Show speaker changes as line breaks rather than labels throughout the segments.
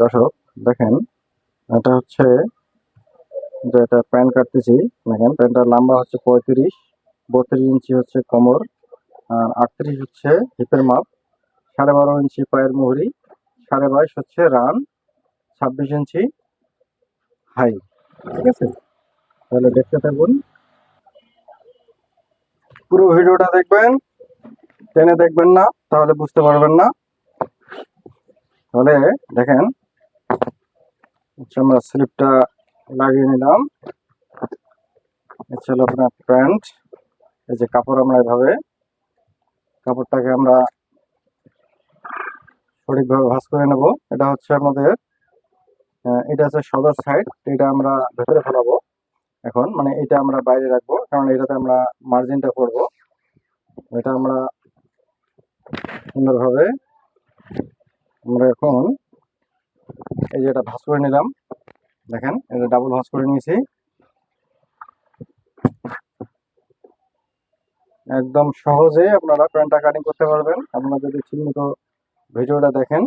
দর্শক, দেখেন, এটা হচ্ছে যে এটা প্যান্ট কাটতেছি, দেখেন, প্যান্টটার লম্বা হচ্ছে পঁয়ত্রিশ, বত্রিশ ইঞ্চি হচ্ছে কোমর, আর আটত্রিশ হচ্ছে হিপের মাপ, সাড়ে বারো ইঞ্চি পায়ের মুহুরি, সাড়ে বাইশ হচ্ছে রান, ছাব্বিশ ইঞ্চি হাই। ঠিক আছে? তাহলে দেখতে থাকুন। পুরো ভিডিওটা দেখবেন, টেনে দেখবেন না, তাহলে বুঝতে পারবেন না। তাহলে দেখেন হচ্ছে আমরা স্লিপটা লাগিয়ে নিলাম। হচ্ছে হলো আপনার প্যান্ট। এই যে কাপড় আমরা এভাবে, কাপড়টাকে আমরা সঠিকভাবে ভাঁজ করে নেব। এটা হচ্ছে আমাদের এটা হচ্ছে সদর সাইড এটা আমরা ভেতরে ফেলাবো। এখন মানে এটা আমরা বাইরে রাখব, কারণ এটাতে আমরা মার্জিনটা করব। এটা আমরা সুন্দরভাবে আমরা এখন এই যে এটা ভাঁজ করে নিলাম। দেখেন এটা ডাবল ভাঁজ করে নিয়েছি। একদম সহজে আপনারা প্যান্টটা কাটিং করতে পারবেন। আপনারা যদি ঠিকমতো ভিডিওটা দেখেন।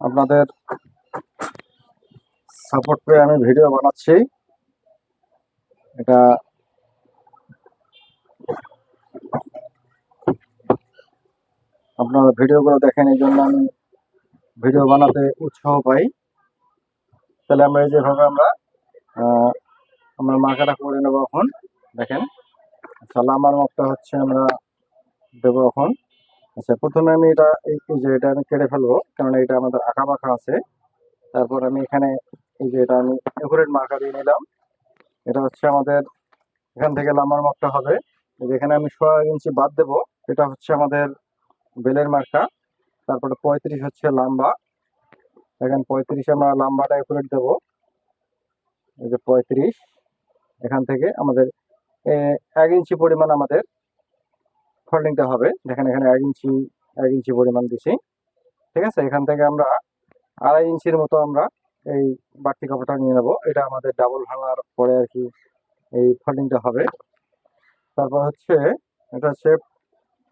আপনাদের সাপোর্ট পেয়ে আমি ভিডিও বানাচ্ছি। এটা আপনারা ভিডিওগুলো দেখেন, এই জন্য আমি ভিডিও বানাতে উৎসাহ পাই। তাহলে আমরা এই যেভাবে আমরা আমরা মার্কাটা করে নেব এখন, দেখেন। আচ্ছা লাম্বার মাপটা হচ্ছে আমরা দেবো এখন। আচ্ছা প্রথমে আমি এটা, এই যে এটা আমি কেটে ফেলব, কারণ এটা আমাদের আঁকা পাখা আছে। তারপর আমি এখানে, এই যে এটা আমি একুরেট মার্কা দিয়ে নিলাম। এটা হচ্ছে আমাদের, এখান থেকে লাম্বার মাপটা হবে। এখানে আমি সোয়া ইঞ্চি বাদ দেবো। এটা হচ্ছে আমাদের বেলের মার্কা। তারপরে পঁয়ত্রিশ হচ্ছে লাম্বা। এখানে পঁয়ত্রিশ আমরা লাম্বাটা একুরেট দেবো। এই যে পঁয়ত্রিশ। এখান থেকে আমাদের এক ইঞ্চি পরিমাণ আমাদের ফোল্ডিংটা হবে। দেখেন এখানে এক ইঞ্চি এক ইঞ্চি পরিমাণ দিছি। ঠিক আছে? এখান থেকে আমরা আড়াই ইঞ্চির মতো আমরা এই বাড়তি কাপড়টা নিয়ে নেব। এটা আমাদের ডাবল ভাঙার পরে আর কি এই ফোল্ডিংটা হবে। তারপর হচ্ছে, এটা হচ্ছে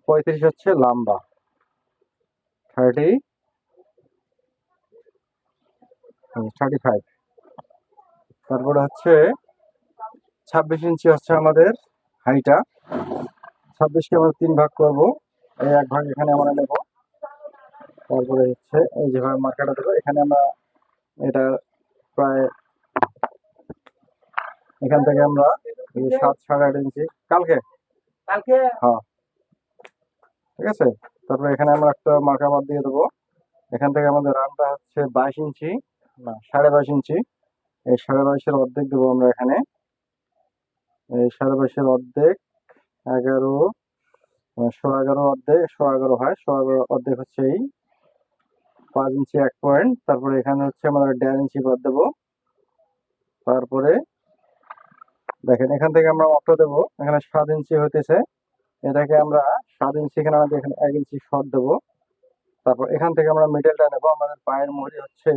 পঁয়ত্রিশ হচ্ছে লাম্বা। থার্টি থার্টি ফাইভ তারপরে হচ্ছে ছাব্বিশ ইঞ্চি হচ্ছে আমাদের হাইটা ছাব্বিশকে আমরা তিন ভাগ করব। এই এক ভাগ এখানে আমরা নেব। তারপরে হচ্ছে এই যেভাবে মার্কাটা দেবো এখানে আমরা এটা প্রায় এখান থেকে আমরা সাত সাড়ে আট ইঞ্চি। কালকে?
কালকে?
হ্যাঁ। ঠিক আছে? তারপরে এখানে আমরা একটা মার্কা বাদ দিয়ে দেবো। এখান থেকে আমাদের রানটা হচ্ছে বাইশ ইঞ্চি, না, সাড়ে বাইশ ইঞ্চি। এই সাড়ে বাইশের অর্ধেক দেবো আমরা এখানে। এই সাড়ে বাইশের অর্ধেক এগারো শো এগারো অর্ধেক শো এগারো হয়। শো এগারো অর্ধেক হচ্ছে এই পাঁচ ইঞ্চি এক পয়েন্ট তারপরে এখানে হচ্ছে আমরা দেড় ইঞ্চি বাদ দেবো। তারপরে দেখেন, এখান থেকে আমরা মাপটা দেবো। এখানে সাত ইঞ্চি হইতেছে। এটাকে আমরা সাত ইঞ্চি, এখানে আমাদের এখানে এক ইঞ্চি শর্ট দেবো। তারপর এখান থেকে আমরা মিডলটা নেব। আমাদের পায়ের মুড়ি হচ্ছে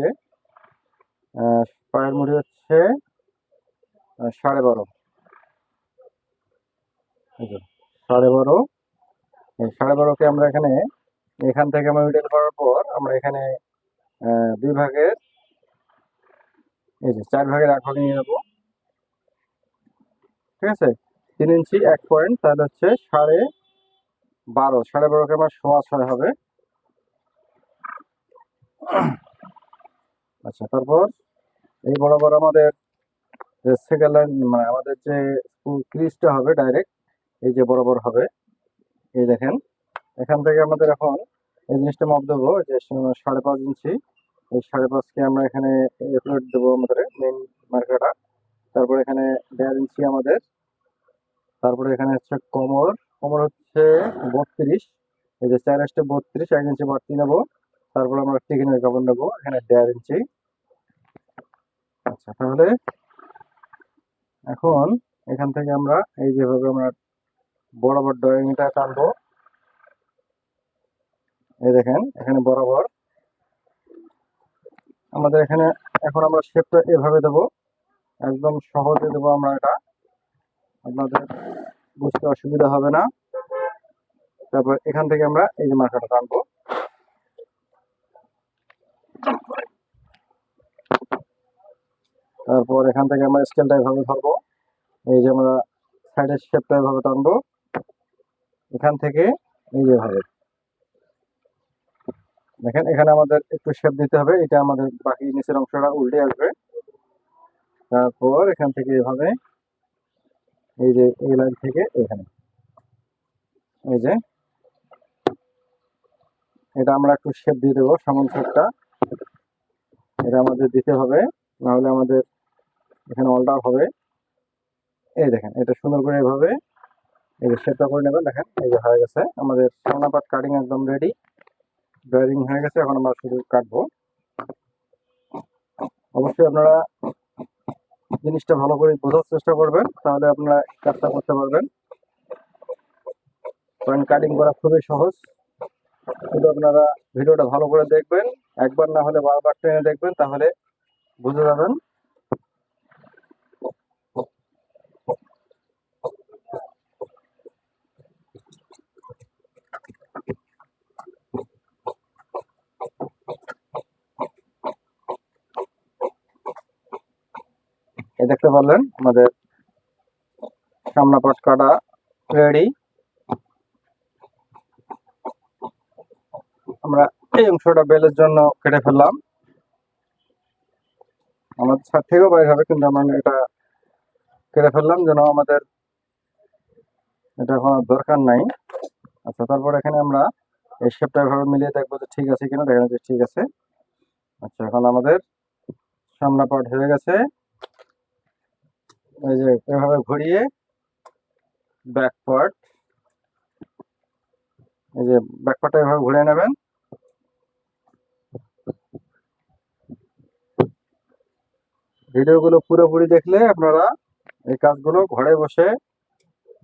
পায়ের মুড়ি হচ্ছে সাড়ে বারো। সাড়ে বারো। সাড়ে বারোকে আমরা এখানে, এখান থেকে আমরা মিডল করার পর আমরা এখানে দুই ভাগের, এই যে, চার ভাগের ভাগ নিয়ে নেব। ঠিক আছে? তিন ইঞ্চি, এক পয়েন্ট তাহলে হচ্ছে সাড়ে বারো, সাড়ে বারোকে আমার সোয়া ছয় হবে। আচ্ছা তারপর এই বরাবর আমাদের সেকেন্ড লাইন মানে আমাদের যে ক্রিজটা হবে ডাইরেক্ট এই যে বরাবর হবে, এই দেখেন, এখান থেকে আমাদের এখন এই জিনিসটা মাপ দেবো যে সাড়ে পাঁচ ইঞ্চি, এই সাড়ে পাঁচকে আমরা এখানে দেবো আমাদের মেন মার্কাটা তারপরে এখানে দেড় ইঞ্চি আমাদের তারপরে এখানে হচ্ছে কোমর। কোমর হচ্ছে বত্রিশ। এই যে চার আসতে বত্রিশ, এক ইঞ্চি বাড়তি নেব। তারপরে আমরা টিকিনের কাপড় নেব, এখানে দেড় ইঞ্চি। আচ্ছা তাহলে এখন এখান থেকে আমরা এই যেভাবে আমরা বরাবর ড্রয়িংটা টানবো, এই দেখেন, এখানে বরাবর। আমাদের এখানে, এখন আমরা শেপটা এভাবে দেবো, একদম সহজে দেবো আমরা এটা। আপনাদের বুঝতে অসুবিধা হবে না। তারপর এখান থেকে আমরা এই যে মার্কাটা টানবো। তারপর এখান থেকে আমরা স্কেলটা এভাবে ধরবো। এই যে আমরা সাইডের শেপটা এভাবে টানবো। এখান থেকে এই যে ভাবে দেখেন, এখানে আমাদের একটু শেপ দিতে হবে। এটা আমাদের বাকি নিচের অংশটা উল্টে আসবে। তারপর এখান থেকে এভাবে এই যে এই লাইন থেকে এখানে। এই যে এটা আমরা একটু শেপ দিয়ে দেবো সমান শেপটা। এটা আমাদের দিতে হবে, নাহলে আমাদের এখানে অল্টার হবে। এই দেখেন, এটা সুন্দর করে এভাবে এই যে শেপটা করে নেবেন, দেখেন, এই যে হয়ে গেছে। আমাদের সামনা পাট কাটিং একদম রেডি ড্রয়িং হয়ে গেছে, এখন আমরা শুধু কাটবো। অবশ্যই আপনারা জিনিসটা ভালো করে বোঝার চেষ্টা করবেন, তাহলে আপনারা কাজটা করতে পারবেন। কারণ কাটিং করা খুবই সহজ। শুধু আপনারা ভিডিওটা ভালো করে দেখবেন, একবার না হলে বারবার ট্রেনে দেখবেন, তাহলে বুঝে যাবেন। এই দেখতে পারলেন আমাদের সামনা পাট কাটা রেডি। আমরা এই অংশটা বেলের জন্য কেটে ফেললাম। আমাদের ছাদ থেকেও বাইর হবে, কিন্তু আমরা এটা কেটে ফেললাম যেন আমাদের এটা এখন দরকার নাই। আচ্ছা তারপর এখানে আমরা এই শেপটা এভাবে মিলিয়ে দেখব যে ঠিক আছে কিনা দেখা যাচ্ছে ঠিক আছে। আচ্ছা এখন আমাদের সামনা পাট হয়ে গেছে। এই যে এভাবে ঘুরিয়ে ব্যাক পার্ট এই যে ব্যাক পার্টটা এভাবে ঘুরিয়ে নেবেন। ভিডিওগুলো পুরোপুরি দেখলে আপনারা এই কাজগুলো ঘরে বসে,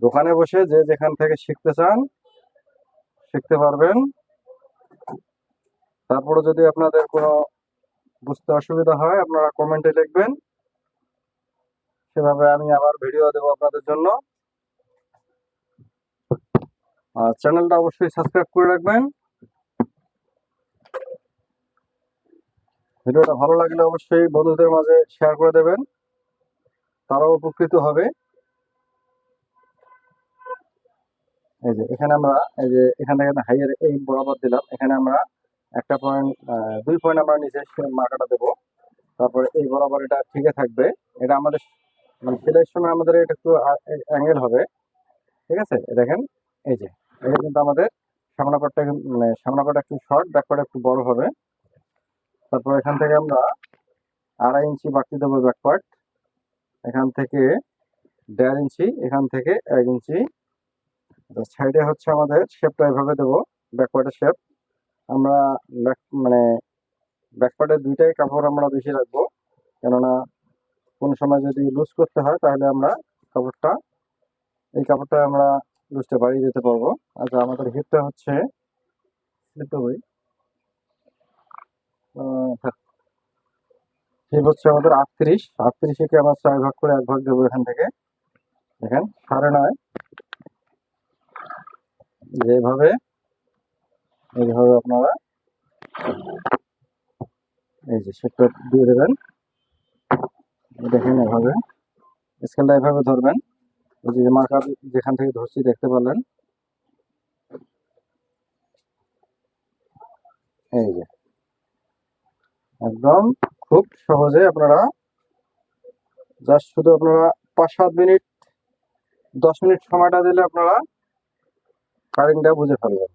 দোকানে বসে যে যেখান থেকে শিখতে চান, শিখতে পারবেন। তারপরে যদি আপনাদের কোনো বুঝতে অসুবিধা হয়, আপনারা কমেন্টে লিখবেন। সেভাবে আমি আবার ভিডিও দেবো আপনাদের জন্য। আর চ্যানেলটা অবশ্যই সাবস্ক্রাইব করে রাখবেন। ভিডিওটা ভালো লাগলে অবশ্যই বন্ধুদের মাঝে শেয়ার করে দেবেন। তারাও উপকৃত হবে। এই যে, এখানে আমরা, এই যে, এখান থেকে হাইয়ার এই বরাবর দিলাম। এখানে আমরা একটা পয়েন্ট দুই পয়েন্ট আমরা নিচে মার্কাটা দেবো। তারপরে এই বরাবর এটা ঠিকই থাকবে। এটা আমাদের সেলাইয়ের সময় আমাদের এটা একটু অ্যাঙ্গেল হবে। ঠিক আছে? দেখেন, এই যে এটা কিন্তু আমাদের সামনা পাটটা মানে সামনাপাটটা একটু শর্ট ব্যাক পাটটা একটু বড় হবে। তারপর এখান থেকে আমরা আড়াই ইঞ্চি বাড়তি দেবো ব্যাক পার্ট এখান থেকে দেড় ইঞ্চি, এখান থেকে এক ইঞ্চি। সাইডে হচ্ছে আমাদের শেপটা এভাবে দেবো ব্যাক পার্টের শেপ আমরা মানে ব্যাক পার্টের দুইটাই কাপড় আমরা বেশি রাখব। কেননা কোন সময় যদি লুজ করতে হয়, তাহলে আমরা কাপড়টা, এই কাপড়টা আমরা লুজটা বাড়িয়ে দিতে পারব। আচ্ছা আমাদের হিপটা হচ্ছে হিপ হচ্ছে আমাদের আটত্রিশ, আটত্রিশে আমরা চার ভাগ করে এক ভাগ দেবো এখান থেকে। দেখেন, সাড়ে নয়। যেভাবে, এইভাবে আপনারা, এই যে শেপটা দিয়ে দেবেন। দেখেন এভাবে স্কেলটা এভাবে ধরবেন। যে মার্কার যেখান থেকে ধরছি, দেখতে পারলেন? এই যে। একদম খুব সহজে আপনারা জাস্ট শুধু আপনারা পাঁচ সাত মিনিট, দশ মিনিট সময়টা দিলে আপনারা কারেন্টটা বুঝে ফেলবেন।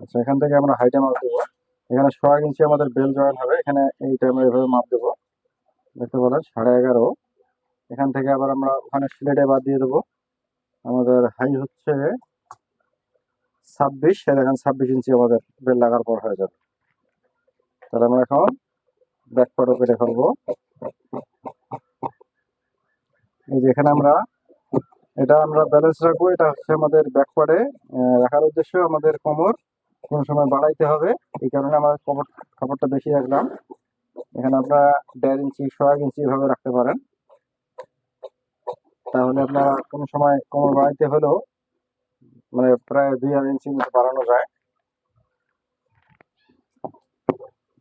আচ্ছা এখান থেকে আমরা হাইটে মাপ দেবো। এখানে ছয় ইঞ্চি আমাদের বেল জয়েন হবে। এখানে এইটা আমরা এভাবে মাপ দেবো। দেখতে পেলেন সাড়ে এগারো। এখান থেকে আবার আমরা ওখানে সিলেটে বাদ দিয়ে দেবো। আমাদের হাই হচ্ছে ছাব্বিশ। এই দেখেন, ছাব্বিশ ইঞ্চি আমাদের বেল লাগার পর হয়ে যাবে। তাহলে আমরা এখন ব্যাক পাটও কেটে ফেলব। এই যে এখানে আমরা, এটা আমরা ব্যালেন্স রাখব। এটা হচ্ছে আমাদের ব্যাক পার্টে রাখার উদ্দেশ্য আমাদের কোমর কোনো সময় বাড়াইতে হবে। এই কারণে আমরা কোমর কাপড়টা বেশি রাখলাম। এখানে আপনারা দেড় ইঞ্চি ছয় ইঞ্চি এভাবে রাখতে পারেন। তাহলে আপনারা কোনো সময় কোমর বাড়াইতে হলেও মানে প্রায় দুই আড়াই ইঞ্চি মতো বাড়ানো যায়।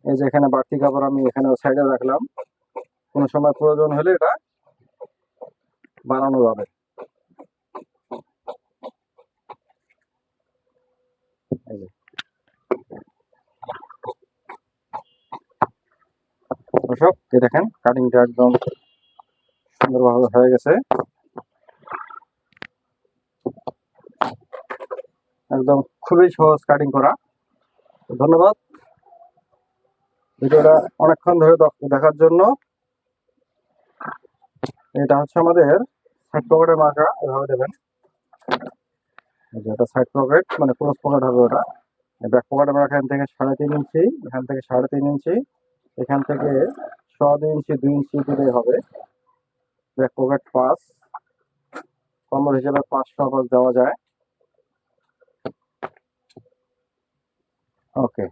এই যে এখানে বাড়তি কাপড় আমি এখানে সাইডে রাখলাম। কোনো সময় প্রয়োজন হলে এটা বাড়ানো যাবে এই যে। দর্শক দেখেন কাটিংটা একদম সুন্দরভাবে হয়ে গেছে। একদম খুবই সহজ কাটিং করা। ধন্যবাদ। ভিডিওটা অনেকক্ষণ ধরে দেখার জন্য। এটা হচ্ছে আমাদের সাইড পকেটের মার্কা এভাবে দেবেন। এটা সাইড পকেট মানে ক্লোজ পকেট হবে ওটা। ব্যাক পকেট আমরা এখান থেকে সাড়ে তিন ইঞ্চি, এখান থেকে সাড়ে তিন ইঞ্চি, এখান থেকে ছ ইঞ্চি, দুই ইঞ্চি দিলেই হবে। ব্যাক পকেট পাঁচ। কমর হিসেবে পাঁচশো পাঁচ দেওয়া যায়। ওকে